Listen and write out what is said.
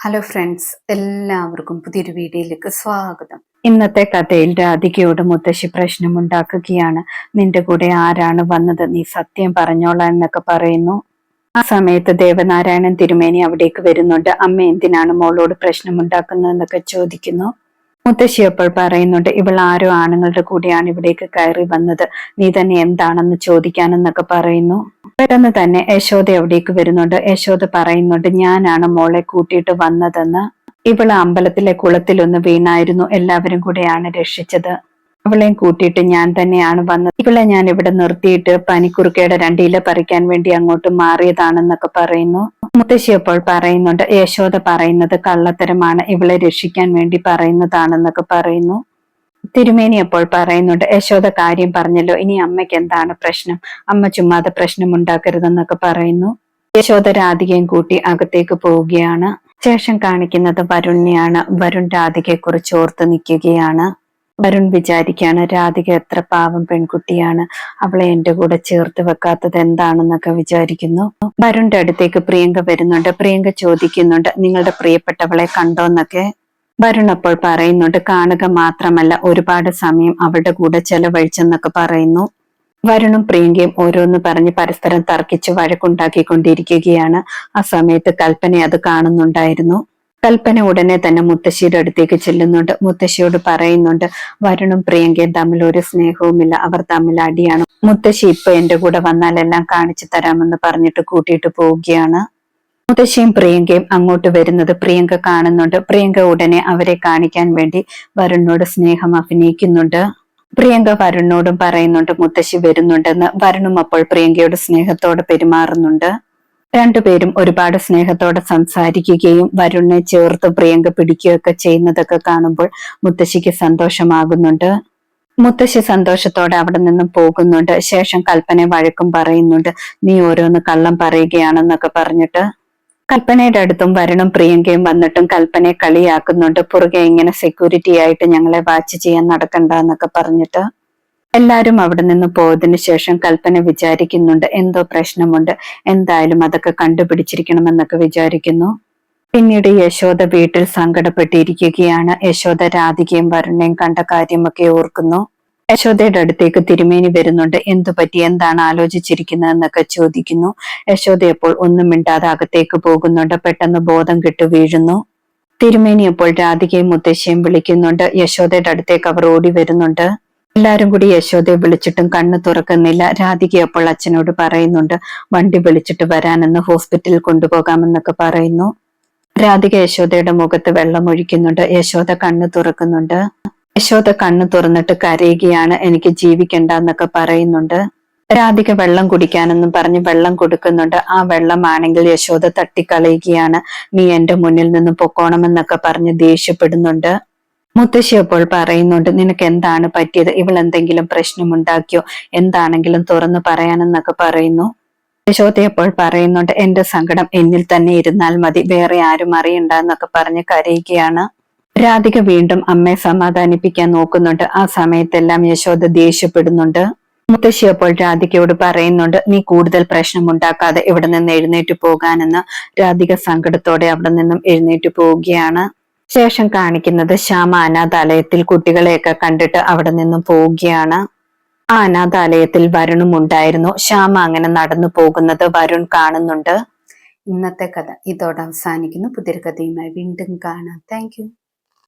Hello friends എല്ലാവർക്കും പുതിയൊരു വീഡിയോയിലേക്ക് സ്വാഗതം. ഇന്നത്തെ കഥയിൽ രാധികയോട് മുത്തശ്ശി പ്രശ്നമുണ്ടാക്കുകയാണ് നിന്റെ കൂടെ ആരാണ് വന്നത്? നീ സത്യം പറഞ്ഞോളാം എന്നൊക്കെ പറയുന്നു. ആ സമയത്ത് ദേവനാരായണൻ തിരുമേനി അവിടേക്ക് വരുന്നുണ്ട്. അമ്മ എന്തിനാണ് മോളോട് പ്രശ്നമുണ്ടാക്കുന്നതെന്നൊക്കെ ചോദിക്കുന്നു. മുത്തശ്ശി അപ്പോൾ പറയുന്നുണ്ട് ഇവൾ ആരോ ആണുങ്ങളുടെ കൂടെയാണ് ഇവിടേക്ക് കയറി വന്നത്. നീ തന്നെ എന്താണെന്ന് ചോദിക്കാനെന്നൊക്കെ പറയുന്നു. പെട്ടെന്ന് തന്നെ യശോദ എവിടേക്ക് വരുന്നുണ്ട്. യശോദ പറയുന്നുണ്ട് ഞാനാണ് മോളെ കൂട്ടിയിട്ട് വന്നതെന്ന്. ഇവൾ അമ്പലത്തിലെ കുളത്തിലൊന്ന് വീണായിരുന്നു. എല്ലാവരും കൂടെയാണ് രക്ഷിച്ചത്. അവളെയും കൂട്ടിയിട്ട് ഞാൻ തന്നെയാണ് വന്നത്. ഇവളെ ഞാൻ ഇവിടെ നിർത്തിയിട്ട് പനിക്കുറുക്കയുടെ രണ്ടില പറിക്കാൻ വേണ്ടി അങ്ങോട്ട് മാറിയതാണെന്നൊക്കെ പറയുന്നു. മുത്തശ്ശി അപ്പോൾ പറയുന്നുണ്ട് യശോദ പറയുന്നത് കള്ളത്തരമാണ് ഇവളെ രക്ഷിക്കാൻ വേണ്ടി പറയുന്നതാണെന്നൊക്കെ പറയുന്നു. തിരുമേനി അപ്പോൾ പറയുന്നുണ്ട് യശോദ കാര്യം പറഞ്ഞല്ലോ ഇനി അമ്മയ്ക്ക് എന്താണ് പ്രശ്നം? അമ്മ ചുമ്മാതെ പ്രശ്നം ഉണ്ടാക്കരുതെന്നൊക്കെ പറയുന്നു. യശോദ രാധികയും കൂട്ടി അകത്തേക്ക് പോവുകയാണ്. ശേഷം കാണിക്കുന്നത് വരുണിനെയാണ് വരുൺ രാധികയെ കുറിച്ച് ഓർത്ത് നിൽക്കുകയാണ്. വരുൺ വിചാരിക്കുകയാണ് രാധിക എത്ര പാവം പെൺകുട്ടിയാണ് അവളെ എന്റെ കൂടെ ചേർത്ത് വെക്കാത്തത് എന്താണെന്നൊക്കെ വിചാരിക്കുന്നു. വരുണിന്റെ അടുത്തേക്ക് പ്രിയങ്ക വരുന്നുണ്ട്. പ്രിയങ്ക ചോദിക്കുന്നുണ്ട് നിങ്ങളുടെ പ്രിയപ്പെട്ടവളെ കണ്ടോന്നൊക്കെ വരുൺ അപ്പോൾ പറയുന്നുണ്ട് കാണുക മാത്രമല്ല ഒരുപാട് സമയം അവളുടെ കൂടെ ചെലവഴിച്ചെന്നൊക്കെ പറയുന്നു. വരുണും പ്രിയങ്കയും ഓരോന്ന് പറഞ്ഞ് പരസ്പരം തർക്കിച്ച് വഴക്കുണ്ടാക്കിക്കൊണ്ടിരിക്കുകയാണ്. ആ സമയത്ത് കൽപ്പന അത് കാണുന്നുണ്ടായിരുന്നു. കൽപ്പന ഉടനെ തന്നെ മുത്തശ്ശിയുടെ അടുത്തേക്ക് ചെല്ലുന്നുണ്ട്. മുത്തശ്ശിയോട് പറയുന്നുണ്ട് വരുണും പ്രിയങ്കയും തമ്മിൽ ഒരു സ്നേഹവുമില്ല. അവർ തമ്മിൽ അടിയാണ്. മുത്തശ്ശി ഇപ്പൊ എന്റെ കൂടെ വന്നാൽ എല്ലാം കാണിച്ചു തരാമെന്ന് പറഞ്ഞിട്ട് കൂട്ടിയിട്ട് പോവുകയാണ്. മുത്തശ്ശിയും പ്രിയങ്കയും അങ്ങോട്ട് വരുന്നത് പ്രിയങ്ക കാണുന്നുണ്ട്. പ്രിയങ്ക ഉടനെ അവരെ കാണിക്കാൻ വേണ്ടി വരുണിനോട് സ്നേഹം അഭിനയിക്കുന്നുണ്ട്. പ്രിയങ്ക വരുണിനോടും പറയുന്നുണ്ട് മുത്തശ്ശി വരുന്നുണ്ടെന്ന്. വരുണും അപ്പോൾ പ്രിയങ്കയുടെ സ്നേഹത്തോടെ പെരുമാറുന്നുണ്ട്. രണ്ടുപേരും ഒരുപാട് സ്നേഹത്തോടെ സംസാരിക്കുകയും വരുണിനെ ചേർത്ത് പ്രിയങ്ക പിടിക്കുകയൊക്കെ ചെയ്യുന്നതൊക്കെ കാണുമ്പോൾ മുത്തശ്ശിക്ക് സന്തോഷമാകുന്നുണ്ട്. മുത്തശ്ശി സന്തോഷത്തോടെ അവിടെ നിന്നും പോകുന്നുണ്ട്. ശേഷം കൽപ്പന വഴക്കും പറയുന്നുണ്ട്. നീ ഓരോന്ന് കള്ളം പറയുകയാണെന്നൊക്കെ പറഞ്ഞിട്ട്. കൽപ്പനയുടെ അടുത്തും വരുണും പ്രിയങ്കയും വന്നിട്ടും കൽപ്പനയെ കളിയാക്കുന്നുണ്ട്. പുറകെ ഇങ്ങനെ സെക്യൂരിറ്റി ആയിട്ട് ഞങ്ങളെ വാച്ച് ചെയ്യാൻ നടക്കണ്ട എന്നൊക്കെ പറഞ്ഞിട്ട്. എല്ലാരും അവിടെ നിന്ന് പോയതിനു ശേഷം കൽപ്പന വിചാരിക്കുന്നുണ്ട് എന്തോ പ്രശ്നമുണ്ട്. എന്തായാലും അതൊക്കെ കണ്ടുപിടിച്ചിരിക്കണമെന്നൊക്കെ വിചാരിക്കുന്നു. പിന്നീട് യശോദ വീട്ടിൽ സങ്കടപ്പെട്ടിരിക്കുകയാണ്. യശോദ രാധികയും വരുണയും കണ്ട കാര്യമൊക്കെ ഓർക്കുന്നു. യശോദയുടെ അടുത്തേക്ക് തിരുമേനി വരുന്നുണ്ട്. എന്തു പറ്റി? എന്താണ് ആലോചിച്ചിരിക്കുന്നതെന്നൊക്കെ ചോദിക്കുന്നു. യശോദ അപ്പോൾ ഒന്നും മിണ്ടാതെ അകത്തേക്ക് പോകുന്നുണ്ട്. പെട്ടെന്ന് ബോധം കിട്ടു വീഴുന്നു. തിരുമേനി അപ്പോൾ രാധികയും മുത്തശ്ശിയും വിളിക്കുന്നുണ്ട്. യശോദയുടെ അടുത്തേക്ക് അവർ ഓടി വരുന്നുണ്ട്. എല്ലാരും കൂടി യശോദയെ വിളിച്ചിട്ടും കണ്ണു തുറക്കുന്നില്ല. രാധിക അപ്പോൾ അച്ഛനോട് പറയുന്നുണ്ട് വണ്ടി വിളിച്ചിട്ട് വരാനെന്ന് ഹോസ്പിറ്റലിൽ കൊണ്ടുപോകാമെന്നൊക്കെ പറയുന്നു. രാധിക യശോദയുടെ മുഖത്ത് വെള്ളം ഒഴിക്കുന്നുണ്ട്. യശോദ കണ്ണു തുറക്കുന്നുണ്ട്. യശോദ കണ്ണു തുറന്നിട്ട് കരയുകയാണ്. എനിക്ക് ജീവിക്കണ്ട എന്നൊക്കെ പറയുന്നുണ്ട്. രാധിക വെള്ളം കുടിക്കാനെന്നും പറഞ്ഞ് വെള്ളം കൊടുക്കുന്നുണ്ട്. ആ വെള്ളമാണെങ്കിൽ യശോദ തട്ടിക്കളയുകയാണ്. നീ എന്റെ മുന്നിൽ നിന്ന് പൊക്കോണമെന്നൊക്കെ പറഞ്ഞ് ദേഷ്യപ്പെടുന്നുണ്ട്. മുത്തശ്ശി അപ്പോൾ പറയുന്നുണ്ട് നിനക്ക് എന്താണ് പറ്റിയത്? ഇവൾ എന്തെങ്കിലും പ്രശ്നമുണ്ടാക്കിയോ? എന്താണെങ്കിലും തുറന്നു പറയാനെന്നൊക്കെ പറയുന്നു. യശോദ അപ്പോൾ പറയുന്നുണ്ട് എന്റെ സങ്കടം എന്നിൽ തന്നെ ഇരുന്നാൽ മതി വേറെ ആരും അറിയണ്ട എന്നൊക്കെ പറഞ്ഞ് കരയുകയാണ്. രാധിക വീണ്ടും അമ്മയെ സമാധാനിപ്പിക്കാൻ നോക്കുന്നുണ്ട്. ആ സമയത്തെല്ലാം യശോദ ദേഷ്യപ്പെടുന്നുണ്ട്. മുത്തശ്ശി അപ്പോൾ രാധികയോട് പറയുന്നുണ്ട് നീ കൂടുതൽ പ്രശ്നം ഉണ്ടാക്കാതെ ഇവിടെ നിന്ന് എഴുന്നേറ്റ് പോകാനെന്ന്. രാധിക സങ്കടത്തോടെ അവിടെ നിന്നും എഴുന്നേറ്റ് പോവുകയാണ്. ശേഷം കാണിക്കുന്നത് ശ്യാമ അനാഥാലയത്തിൽ കുട്ടികളെയൊക്കെ കണ്ടിട്ട് അവിടെ നിന്നും പോവുകയാണ്. ആ അനാഥാലയത്തിൽ വരുണും ഉണ്ടായിരുന്നു. ശ്യാമ അങ്ങനെ നടന്നു പോകുന്നത് വരുൺ കാണുന്നുണ്ട്. ഇന്നത്തെ കഥ ഇതോടെ അവസാനിക്കുന്നു. പുതിയ കഥയുമായി വീണ്ടും കാണാം. താങ്ക്